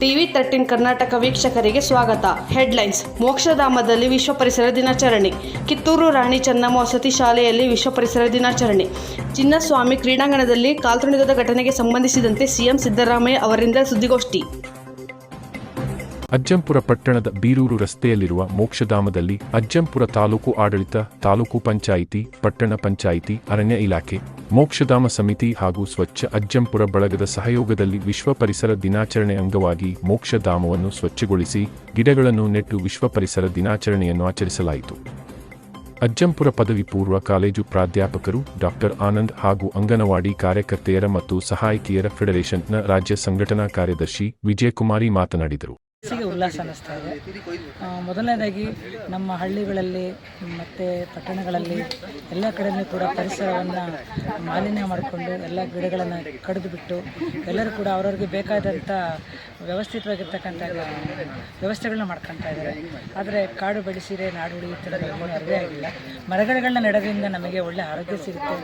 TV thirteen Karnataka ವೀಕ್ಷಕರಿಗೆ ಸ್ವಾಗತ. Headlines. ಮೋಕ್ಷಧಾಮದಲ್ಲಿ ವಿಶ್ವ ಪರಿಸರ ದಿನಾಚರಣೆ. ಕಿತ್ತೂರು ರಾಣಿ ಚೆನ್ನಮ್ಮ ವಸತಿ ಶಾಲೆಯಲ್ಲಿ ವಿಶ್ವ ಪರಿಸರ ದಿನಾಚರಣೆ. ಚಿನ್ನಸ್ವಾಮಿ ಕ್ರೀಡಾಂಗಣದಲ್ಲಿ ಕಾಲ್ತುಣಿಗದ ಘಟನೆಗೆ ಸಂಬಂಧಿಸಿದಂತೆ ಸಿಎಂ ಸಿದ್ದರಾಮಯ್ಯ ಅವರಿಂದ ಸುದ್ದಿಗೋಷ್ಠಿ. ಅಜ್ಜಂಪುರ ಪಟ್ಟಣದ ಬೀರೂರು ರಸ್ತೆಯಲ್ಲಿರುವ ಮೋಕ್ಷಧಾಮದಲ್ಲಿ ಅಜ್ಜಂಪುರ ತಾಲೂಕು ಆಡಳಿತ, ತಾಲೂಕು ಪಂಚಾಯಿತಿ, ಪಟ್ಟಣ ಪಂಚಾಯಿತಿ, ಅರಣ್ಯ ಇಲಾಖೆ, ಮೋಕ್ಷಧಾಮ ಸಮಿತಿ ಹಾಗೂ ಸ್ವಚ್ಛ ಅಜ್ಜಂಪುರ ಬಳಗದ ಸಹಯೋಗದಲ್ಲಿ ವಿಶ್ವ ಪರಿಸರ ದಿನಾಚರಣೆ ಅಂಗವಾಗಿ ಮೋಕ್ಷಧಾಮವನ್ನು ಸ್ವಚ್ಛಗೊಳಿಸಿ ಗಿಡಗಳನ್ನು ನೆಟ್ಟು ವಿಶ್ವ ಪರಿಸರ ದಿನಾಚರಣೆಯನ್ನು ಆಚರಿಸಲಾಯಿತು. ಅಜ್ಜಂಪುರ ಪದವಿ ಪೂರ್ವ ಕಾಲೇಜು ಪ್ರಾಧ್ಯಾಪಕರು ಡಾಕ್ಟರ್ ಆನಂದ್ ಹಾಗೂ ಅಂಗನವಾಡಿ ಕಾರ್ಯಕರ್ತೆಯರ ಮತ್ತು ಸಹಾಯಕಿಯರ ಫೆಡರೇಷನ್ನ ರಾಜ್ಯ ಸಂಘಟನಾ ಕಾರ್ಯದರ್ಶಿ ವಿಜಯಕುಮಾರಿ ಮಾತನಾಡಿದರು. ಮನಸ್ಸಿಗೆ ಉಲ್ಲಾಸ ಅನ್ನಿಸ್ತಾ ಇದೆ. ಮೊದಲನೇದಾಗಿ ನಮ್ಮ ಹಳ್ಳಿಗಳಲ್ಲಿ ಮತ್ತು ಪಟ್ಟಣಗಳಲ್ಲಿ ಎಲ್ಲ ಕಡೆಯೂ ಕೂಡ ಪರಿಸರವನ್ನು ಮಾಲಿನ್ಯ ಮಾಡಿಕೊಂಡು ಎಲ್ಲ ಗಿಡಗಳನ್ನು ಕಡಿದು ಬಿಟ್ಟು ಎಲ್ಲರೂ ಕೂಡ ಅವ್ರವ್ರಿಗೆ ಬೇಕಾದಂಥ ವ್ಯವಸ್ಥಿತವಾಗಿರ್ತಕ್ಕಂಥ ವ್ಯವಸ್ಥೆಗಳನ್ನ ಮಾಡ್ಕೊತಾ ಇದ್ದಾರೆ. ಆದರೆ ಕಾಡು ಬೆಳೆಸಿರೆ ನಾಡು ಉಳಿಯುತ್ತಿರೋದು ಇನ್ನೂ ಅರಿವೇ ಆಗಿಲ್ಲ. ಮರಗಿಡಗಳನ್ನ ನೆಡೋದ್ರಿಂದ ನಮಗೆ ಒಳ್ಳೆ ಆರೋಗ್ಯ ಸಿಗುತ್ತೆ,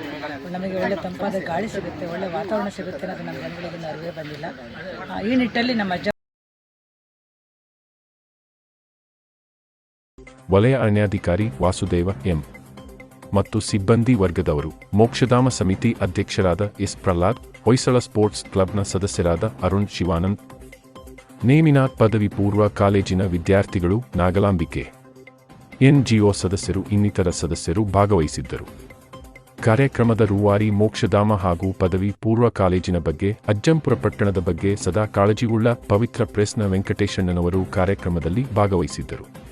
ನಮಗೆ ಒಳ್ಳೆ ತಂಪಾದ ಗಾಳಿ ಸಿಗುತ್ತೆ, ಒಳ್ಳೆ ವಾತಾವರಣ ಸಿಗುತ್ತೆ ಅನ್ನೋದು ನಮ್ಮ ಜನಗಳಿಗೆ ಅರಿವೇ ಬಂದಿಲ್ಲ. ಈ ನಿಟ್ಟಲ್ಲಿ ನಮ್ಮ ವಲಯ ಅರಣ್ಯಾಧಿಕಾರಿ ವಾಸುದೇವ ಎಂ. ಮತ್ತು ಸಿಬ್ಬಂದಿ ವರ್ಗದವರು. ಮೋಕ್ಷಧಾಮ ಸಮಿತಿ ಅಧ್ಯಕ್ಷರಾದ ಎಸ್. ಪ್ರಹ್ಲಾದ್, ಹೊಯ್ಸಳ ಸ್ಪೋರ್ಟ್ಸ್ ಕ್ಲಬ್ನ ಸದಸ್ಯರಾದ ಅರುಣ್ ಶಿವಾನಂದ್. ನೇಮಿನಾಥ್ ಪದವಿ ಪೂರ್ವ ಕಾಲೇಜಿನ ವಿದ್ಯಾರ್ಥಿಗಳು ನಾಗಲಾಂಬಿಕೆ. ಎನ್ಜಿಒ ಸದಸ್ಯರು ಇನ್ನಿತರ ಸದಸ್ಯರು ಭಾಗವಹಿಸಿದ್ದರು. ಕಾರ್ಯಕ್ರಮದ ರೂವಾರಿ ಮೋಕ್ಷಧಾಮ ಹಾಗೂ ಪದವಿ ಪೂರ್ವ ಕಾಲೇಜಿನ ಬಗ್ಗೆ, ಅಜ್ಜಂಪುರ ಪಟ್ಟಣದ ಬಗ್ಗೆ ಸದಾ ಕಾಳಜಿಯುಳ್ಳ ಪವಿತ್ರ ಪ್ರೆಸ್ನ ವೆಂಕಟೇಶಣ್ಣನವರು ಕಾರ್ಯಕ್ರಮದಲ್ಲಿ ಭಾಗವಹಿಸಿದ್ದರು.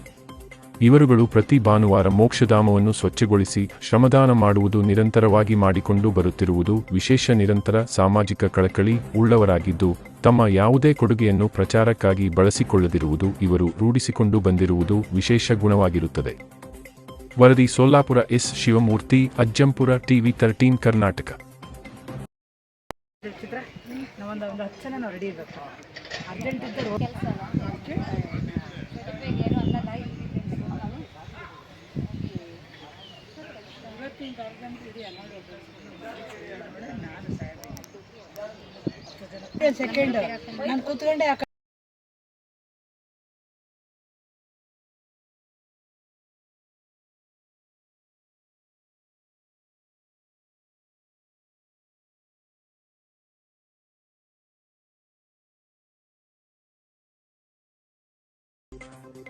ಇವರುಗಳು ಪ್ರತಿ ಭಾನುವಾರ ಮೋಕ್ಷಧಾಮವನ್ನು ಸ್ವಚ್ಛಗೊಳಿಸಿ ಶ್ರಮದಾನ ಮಾಡುವುದು ನಿರಂತರವಾಗಿ ಮಾಡಿಕೊಂಡು ಬರುತ್ತಿರುವುದು ವಿಶೇಷ ನಿರಂತರ ಸಾಮಾಜಿಕ ಕಳಕಳಿ ಉಳ್ಳವರಾಗಿದ್ದು, ತಮ್ಮ ಯಾವುದೇ ಕೊಡುಗೆಯನ್ನು ಪ್ರಚಾರಕ್ಕಾಗಿ ಬಳಸಿಕೊಳ್ಳದಿರುವುದು ಇವರು ರೂಢಿಸಿಕೊಂಡು ಬಂದಿರುವುದು ವಿಶೇಷ ಗುಣವಾಗಿರುತ್ತದೆ. ವರದಿ Solapura S. Shivamurthy, Ajjampura TV thirteen Karnataka. Urgent ಇದ್ದರೆ ಸೆಕೆಂಡ್ ನಾನು ಕೂತ್ಕೊಂಡೆ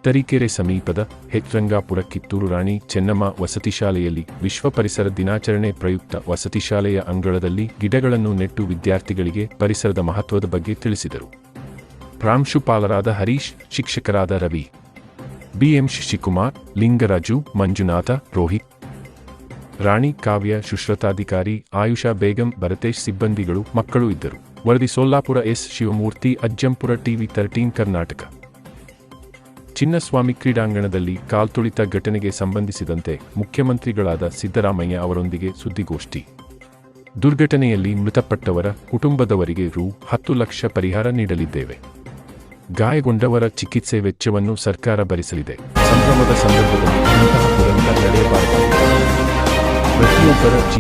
ತರೀಕೆರೆ ಸಮೀಪದ ಹೆಚ್ರಂಗಾಪುರ ಕಿತ್ತೂರು ರಾಣಿ ಚೆನ್ನಮ್ಮ ವಸತಿ ಶಾಲೆಯಲ್ಲಿ ವಿಶ್ವ ಪರಿಸರ ದಿನಾಚರಣೆ ಪ್ರಯುಕ್ತ ವಸತಿ ಶಾಲೆಯ ಅಂಗಳದಲ್ಲಿ ಗಿಡಗಳನ್ನು ನೆಟ್ಟು ವಿದ್ಯಾರ್ಥಿಗಳಿಗೆ ಪರಿಸರದ ಮಹತ್ವದ ಬಗ್ಗೆ ತಿಳಿಸಿದರು. ಪ್ರಾಂಶುಪಾಲರಾದ ಹರೀಶ್, ಶಿಕ್ಷಕರಾದ ರವಿ, ಬಿಎಂ ಶಶಿಕುಮಾರ್, ಲಿಂಗರಾಜು, ಮಂಜುನಾಥ, ರೋಹಿತ್, ರಾಣಿ ಕಾವ್ಯ ಶುಶ್ರತಾಧಿಕಾರಿ ಆಯುಷಾ ಬೇಗಂ, ಭರತೇಶ್ ಸಿಬ್ಬಂದಿಗಳು ಮಕ್ಕಳು ಇದ್ದರು. ವರದಿ Sollapura S. Shivamurthy, Ajjampura TV thirteen Karnataka. Chinnaswamy ಕ್ರೀಡಾಂಗಣದಲ್ಲಿ ಕಾಲ್ತುಳಿತ ಘಟನೆಗೆ ಸಂಬಂಧಿಸಿದಂತೆ ಮುಖ್ಯಮಂತ್ರಿಗಳಾದ ಸಿದ್ದರಾಮಯ್ಯ ಅವರೊಂದಿಗೆ ಸುದ್ದಿಗೋಷ್ಠಿ. ದುರ್ಘಟನೆಯಲ್ಲಿ ಮೃತಪಟ್ಟವರ ಕುಟುಂಬದವರಿಗೆ ರು ಹತ್ತು ಲಕ್ಷ ಪರಿಹಾರ ನೀಡಲಿದ್ದೇವೆ. ಗಾಯಗೊಂಡವರ ಚಿಕಿತ್ಸೆ ವೆಚ್ಚವನ್ನು ಸರ್ಕಾರ ಭರಿಸಲಿದೆ. ಸಂಭ್ರಮದ ಸಂದರ್ಭದಲ್ಲಿ ಪ್ರತಿಯೊಬ್ಬರ